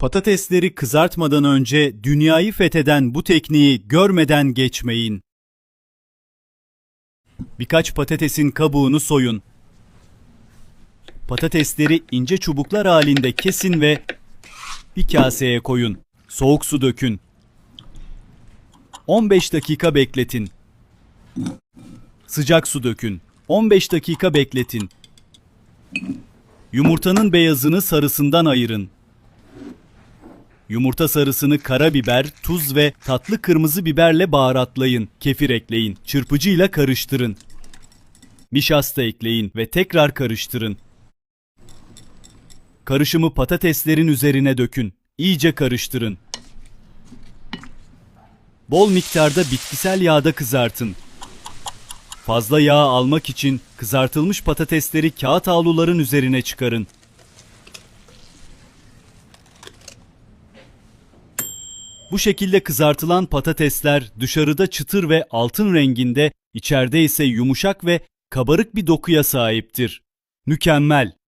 Patatesleri kızartmadan önce dünyayı fetheden bu tekniği görmeden geçmeyin. Birkaç patatesin kabuğunu soyun. Patatesleri ince çubuklar halinde kesin ve bir kaseye koyun. Soğuk su dökün. 15 dakika bekletin. Sıcak su dökün. 15 dakika bekletin. Yumurtanın beyazını sarısından ayırın. Yumurta sarısını karabiber, tuz ve tatlı kırmızı biberle baharatlayın. Kefir ekleyin. Çırpıcıyla karıştırın. Nişasta ekleyin ve tekrar karıştırın. Karışımı patateslerin üzerine dökün. İyice karıştırın. Bol miktarda bitkisel yağda kızartın. Fazla yağ almak için kızartılmış patatesleri kağıt havluların üzerine çıkarın. Bu şekilde kızartılan patatesler dışarıda çıtır ve altın renginde, içeride ise yumuşak ve kabarık bir dokuya sahiptir. Mükemmel.